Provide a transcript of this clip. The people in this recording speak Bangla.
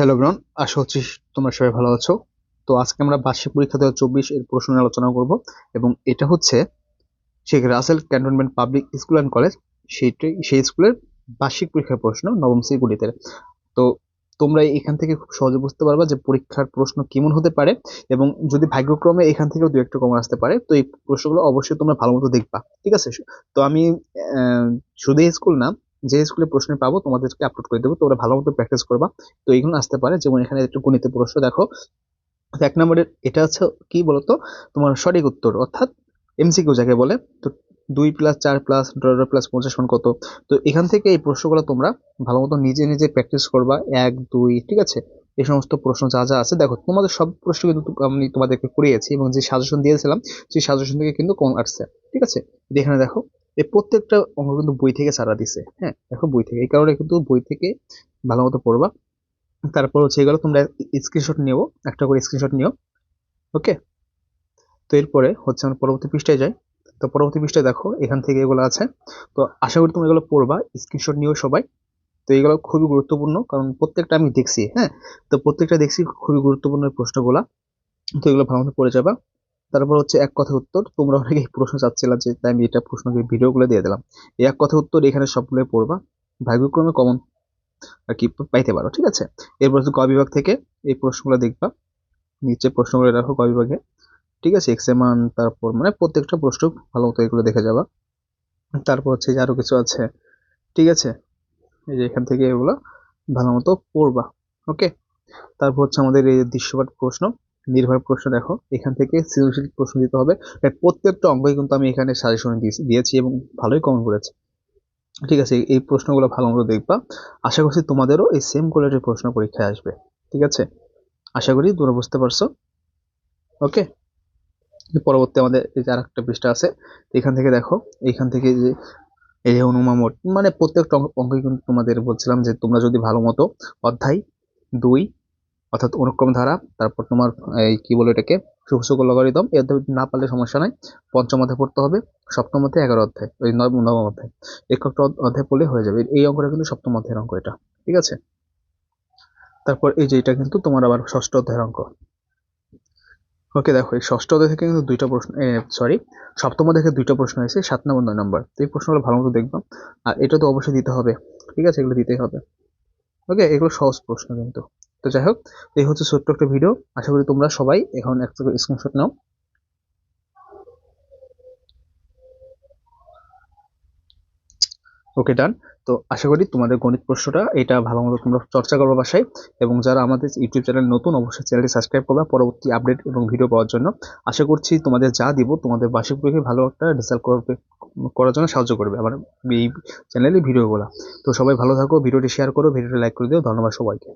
হ্যালো ব্রন, আশা করছি তোমরা সবাই ভালো আছো। তো আজকে আমরা বার্ষিক পরীক্ষা দু চব্বিশ এর প্রশ্ন আলোচনা করব এবং এটা হচ্ছে Sheikh Russel cantonment public school and college সেইটাই সেই স্কুলের বার্ষিক পরীক্ষার প্রশ্ন নবম শ্রেণি গণিতের। তো তোমরা এখান থেকে খুব সহজে বুঝতে পারবা যে পরীক্ষার প্রশ্ন কেমন হতে পারে এবং যদি ভাগ্যক্রমে এখান থেকেও দু একটা কমন আসতে পারে, তো এই প্রশ্নগুলো অবশ্যই তোমরা ভালো মতো দেখবা, ঠিক আছে? তো আমি শুধু স্কুল না যে স্কুলে প্রশ্ন পাবো, তোমাদেরকে আপলোড করে দেবো তোমরা ভালো মতো প্র্যাকটিস করবা। তো এইগুলো আসতে পারে, যেমন এখানে একটু গণিত প্রশ্ন দেখো। এক নম্বরের এটা হচ্ছে কি বলতো? তোমার সঠিক উত্তর, অর্থাৎ এমসি এমসিকিউ যাকে বলে, তো দুই প্লাস চার প্লাস ডলার প্লাস পঞ্চাশ মান কত? তো এখান থেকে এই প্রশ্নগুলো তোমরা ভালো মতো নিজে নিজে প্র্যাকটিস করবা, এক, দুই, ঠিক আছে? এই সমস্ত প্রশ্ন যা যা আছে, দেখো তোমাদের সব প্রশ্ন কিন্তু আমি তোমাদেরকে করিয়েছি এবং যে সাজেশন দিয়েছিলাম, সেই সাজেশন থেকে কিন্তু কম আসছে, ঠিক আছে? এখানে দেখো এই প্রত্যেকটা অঙ্ক কিন্তু বই থেকে সারা দিছে হ্যাঁ? দেখো বই থেকে, এই কারণে কিন্তু বই থেকে ভালো মতো পড়বা। তারপর হচ্ছে এগুলো তোমরা স্ক্রিনশট নিও, একটা করে স্ক্রিনশট নিও ওকে তো এরপরে হচ্ছে আমরা পরবর্তী পৃষ্ঠায় যাই। তো পরবর্তী পৃষ্ঠায় দেখো, এখান থেকে এগুলো আছে। তো আশা করি তুমি এগুলো পড়বা স্ক্রিনশট নিও সবাই। তো এগুলো খুবই গুরুত্বপূর্ণ, কারণ প্রত্যেকটা আমি দেখছি হ্যাঁ? তো প্রত্যেকটা দেখছি খুবই গুরুত্বপূর্ণ প্রশ্নগুলা। তো এগুলো ভালো মতো পড়ে যাবা। তারপর হচ্ছে এক কথা উত্তর, তোমরা অনেকে প্রশ্ন চাচ্ছিলা যে তাই আমি এটা প্রশ্নকে ভিডিওগুলো দিয়ে দিলাম। এই এক কথা উত্তর এখানে সবগুলোই পড়বা, ভাগ্যক্রমে কমন আর কি পাইতে পারো, ঠিক আছে? এরপর হচ্ছে ক বিভাগ থেকে এই প্রশ্নগুলো দেখবা, নিচে প্রশ্নগুলো রাখো ক বিভাগে, ঠিক আছে? এক্স মান, তারপর মানে প্রত্যেকটা প্রশ্ন ভালো মতো এগুলো দেখে যাবা। তারপর হচ্ছে যে আরও কিছু আছে, ঠিক আছে? এই যে এখান থেকে এগুলো ভালো মতো পড়বা, ওকে? তারপর হচ্ছে আমাদের এই দৃশ্যপাট প্রশ্ন। নির্ভর প্রশ্ন দেখো। এখান থেকে সৃজনশীল প্রশ্ন দিতে হবে। প্রত্যেকটা অঙ্কই কিন্তু আমি এখানে সাজেশন দিয়েছি এবং ভালোই কমন করেছে। ঠিক আছে, এই- প্রশ্নগুলো ভালো মতো দেখবা। আশা করছি তোমাদেরও এই সেম কোয়ালিটির প্রশ্ন পরীক্ষায় আসবে। ঠিক আছে? আশা করি তোমরা বুঝতে পারছ। ওকে পরবর্তী আমাদের এই যে আরেকটা পৃষ্ঠা আছে, এখান থেকে দেখো। এখান থেকে যে এই যে অনুমামট মানে প্রত্যেকটা অঙ্কই কিন্তু তোমাদের বলছিলাম যে তোমরা যদি ভালো মতো অধ্যায় দুই অর্থাৎ অনুক্রম ধারা, তারপর তোমার, এই কি বলে এটাকে সুসুক লগারিদম অধ্যায় না পারলে সমস্যা নাই। পঞ্চম অধ্যায় পড়তে হবে, সপ্তম অধ্যায়, এগারো অধ্যায় ওই নয় নবম অধ্যায়। একটা অধ্যায় পড়লে হয়ে যাবে। এই অঙ্কটা কিন্তু সপ্তম অধ্যায়ের অঙ্ক এটা, ঠিক আছে? তারপর এই যে এটা কিন্তু তোমার আবার ষষ্ঠ অধ্যায়ের অঙ্ক। ওকে দেখো, এই ষষ্ঠ অধ্যায় থেকে কিন্তু দুইটা প্রশ্ন সরি সপ্তম থেকে দুইটা প্রশ্ন এসেছে, সাত নম্বর, নয় নম্বর। তো এই প্রশ্নগুলো ভালো মতো দেখবা। আর এটা তো অবশ্যই দিতে হবে, ঠিক আছে? এগুলো দিতেই হবে। ওকে এগুলো সহজ প্রশ্ন কিন্তু। তো যাই হোক, এই হচ্ছে ছোট্ট একটা ভিডিও আশা করি তোমরা সবাই এখন একটা করে স্ক্রিনশট নাও। ওকে ডান তো আশা করি তোমাদের গণিত প্রশ্নটা এটা ভালো মতো তোমরা চর্চা করবে বাসায়। এবং যারা আমাদের ইউটিউব চ্যানেল নতুন, অবশ্যই চ্যানেলটি সাবস্ক্রাইব করবে পরবর্তী আপডেট এবং ভিডিও পাওয়ার জন্য। আশা করছি তোমাদের যা দিব তোমাদের বার্ষিক পরীক্ষায় ভালো একটা রেজাল্ট করবে করার জন্য সাহায্য করবে আমার এই চ্যানেলে ভিডিওগুলো তো সবাই ভালো থাকো ভিডিওটি শেয়ার করো ভিডিওটি লাইক করে দিও। ধন্যবাদ সবাইকে।